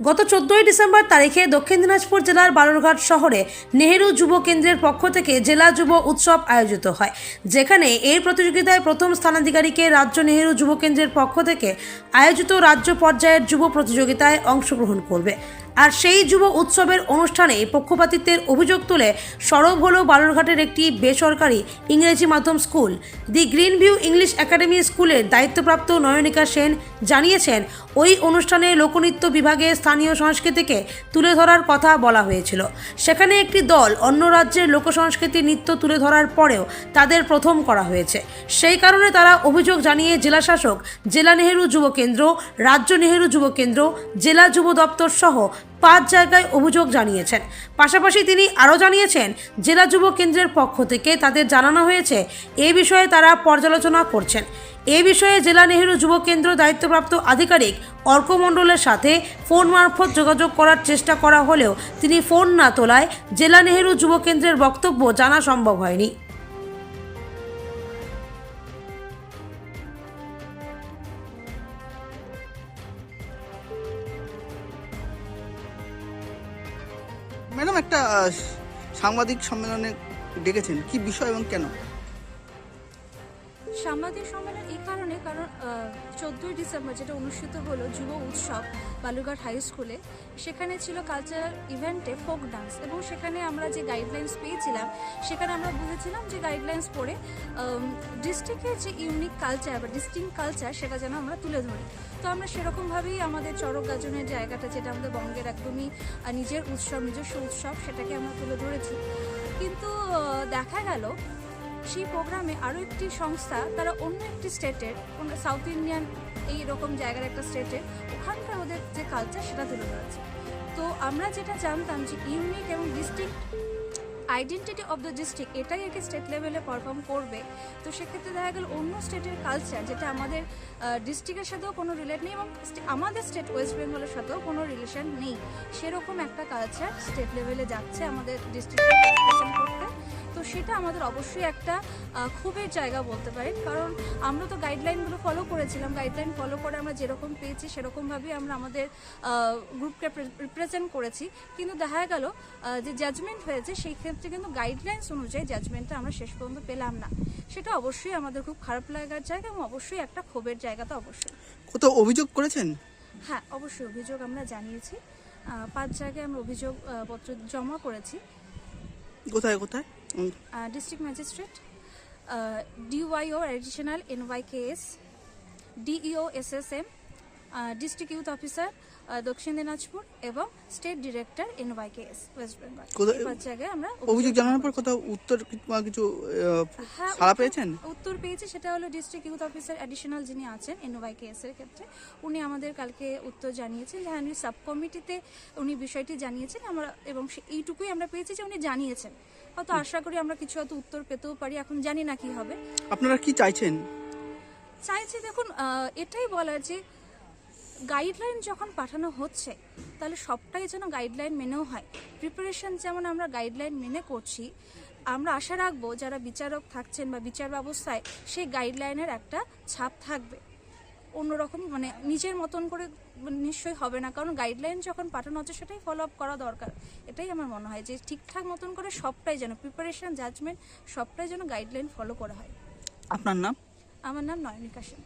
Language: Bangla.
গত চোদ্দই ডিসেম্বর তারিখে দক্ষিণ দিনাজপুর জেলার বালুরঘাট শহরে নেহেরু যুব কেন্দ্রের পক্ষ থেকে জেলা যুব উৎসব আয়োজিত হয়। যেখানে এই প্রতিযোগিতায় প্রথম স্থানাধিকারীকে রাজ্য নেহেরু যুব কেন্দ্রের পক্ষ থেকে আয়োজিত রাজ্য পর্যায়ের যুব প্রতিযোগিতায় অংশগ্রহণ করবে। আর সেই যুব উৎসবের অনুষ্ঠানে পক্ষপাতিত্বের অভিযোগ তুলে সরব হল বালুরঘাটের একটি বেসরকারি ইংরেজি মাধ্যম school. The green view English academy স্কুলের দায়িত্বপ্রাপ্ত নয়নিকা সেন জানিয়েছেন, ওই অনুষ্ঠানে লোকনৃত্য বিভাগে স্থানীয় সংস্কৃতিকে তুলে ধরার কথা বলা হয়েছিল। সেখানে একটি দল অন্য রাজ্যের লোকসংস্কৃতি নৃত্য তুলে ধরার পরেও তাদের প্রথম করা হয়েছে। সেই কারণে তারা অভিযোগ জানিয়ে জেলা শাসক জেলা নেহেরু যুব কেন্দ্র, রাজ্য নেহেরু যুব কেন্দ্র, জেলা যুব দপ্তর সহ পাঁচ জায়গায় অভিযোগ জানিয়েছেন। পাশাপাশি তিনি আরও জানিয়েছেন, জেলা যুব কেন্দ্রের পক্ষ থেকে তাদের জানানো হয়েছে, এ বিষয়ে তারা পর্যালোচনা করছেন। এ বিষয়ে জেলা নেহেরু যুব কেন্দ্র দায়িত্বপ্রাপ্ত আধিকারিক অর্ক মণ্ডলের সাথে ফোন মারফত যোগাযোগ করার চেষ্টা করা হলেও তিনি ফোন না তোলায় জেলা নেহেরু যুব কেন্দ্রের বক্তব্য জানা সম্ভব হয়নি। ম্যাডাম একটা সাংবাদিক সম্মেলনে ডেকেছেন। কি বিষয় এবং কেন? সাংবাদিক সম্মেলন এই কারণে কারণ চোদ্দোই ডিসেম্বর যেটা অনুষ্ঠিত হলো যুব উৎসব বালুরঘাট হাই স্কুলে, সেখানে ছিল কালচারাল ইভেন্টে ফোক ডান্স এবং সেখানে আমরা যে গাইডলাইন্স পেয়েছিলাম, সেখানে আমরা বুঝেছিলাম যে গাইডলাইন্স পড়ে ডিস্ট্রিক্টের যে ইউনিক কালচার বা ডিস্টিং কালচার সেটা যেন আমরা তুলে ধরি। তো আমরা সেরকমভাবেই আমাদের চরক গাজনের জায়গাটা যেটা আমাদের বঙ্গের একদমই নিজের উৎসব, নিজস্ব উৎসব সেটাকে আমরা তুলে ধরেছি। কিন্তু দেখা গেল সেই প্রোগ্রামে আরও একটি সংস্থা, তারা অন্য একটি স্টেটের কোনো সাউথ ইন্ডিয়ান এই রকম জায়গার একটা স্টেটে ওখানকার ওদের যে কালচার সেটা তুলে ধরেছে তো আমরা যেটা জানতাম যে ইউনিক এবং district identity of the district এটাই একে স্টেট লেভেলে পারফর্ম করবে। তো সেক্ষেত্রে দেখা গেল অন্য স্টেটের কালচার যেটা আমাদের ডিস্ট্রিক্টের সাথেও কোনো রিলেট নেই এবং আমাদের স্টেট ওয়েস্ট বেঙ্গলের সাথেও কোনো রিলেশন নেই। সেরকম একটা কালচার স্টেট লেভেলে যাচ্ছে আমাদের ডিস্ট্রিক্ট করতে। সেটা আমাদের অবশ্যই একটা ক্ষোভের জায়গা বলতে পারি কারণ আমরা তো গাইডলাইনগুলো ফলো করেছিলাম। গাইডলাইন ফলো করে আমরা যেরকম পেয়েছি সেরকমভাবেই আমরা আমাদের গ্রুপকে রিপ্রেজেন্ট করেছি। কিন্তু দেখা গেল যে জাজমেন্ট হয়েছে সেই ক্ষেত্রে কিন্তু গাইডলাইন্স অনুযায়ী জাজমেন্টটা আমরা শেষ পর্যন্ত পেলাম না। সেটা অবশ্যই আমাদের খুব খারাপ লাগার জায়গা এবং অবশ্যই একটা ক্ষোভের জায়গা তো অবশ্যই। কোথাও অভিযোগ করেছেন? হ্যাঁ অবশ্যই অভিযোগ আমরা জানিয়েছি। পাঁচ জায়গায় আমরা অভিযোগ পত্র জমা করেছি। কোথায় কোথায়? District magistrate DYO additional NYKS DEO SSM district youth officer Dakshin Dinajpur এবং state director NYKS West Bengal পাঁচ জায়গায় আমরা অভিযোগ জানানোর পর কোথাও উত্তর কিছু হ্যাঁ, সাড়া পেয়েছেন? উত্তর পেয়েছি সেটা হলো ডিস্ট্রিক্ট ইউথ অফিসার অ্যাডিশনাল যিনি আছেন এনওয়াইকেএস এর ক্ষেত্রে উনি আমাদের কালকে উত্তর জানিয়েছেন যে হ্যাঁ উনি সাব কমিটিতে উনি বিষয়টি জানিয়েছেন আমরা এবং এইটুকুই আমরা পেয়েছি যে উনি জানিয়েছেন। হয়তো আশা করি আমরা কিছু হয়তো উত্তর পেতেও পারি এখন জানি না কি হবে। আপনারা কি চাইছেন? চাইছি দেখুন এটাই বলার যে গাইডলাইন যখন পাঠানো হচ্ছে তাহলে সবটাই যেন গাইডলাইন মেনেও হয়। প্রিপারেশন যেমন আমরা গাইডলাইন মেনে করছি আমরা আশা রাখব যারা বিচারক থাকছেন বা বিচার ব্যবস্থায় সেই গাইডলাইনের একটা ছাপ থাকবে। অন্যরকম মানে নিজের মতন করে নিশ্চয়ই হবে না কারণ গাইডলাইন যখন পাঠানো হচ্ছে সেটাই ফলো আপ করা দরকার। এটাই আমার মনে হয় যে ঠিকঠাক মতন করে সবটাই যেন প্রিপারেশন জাজমেন্ট সবটাই যেন গাইডলাইন ফলো করা হয়। আপনার নাম? আমার নাম নয়নিকা সেন।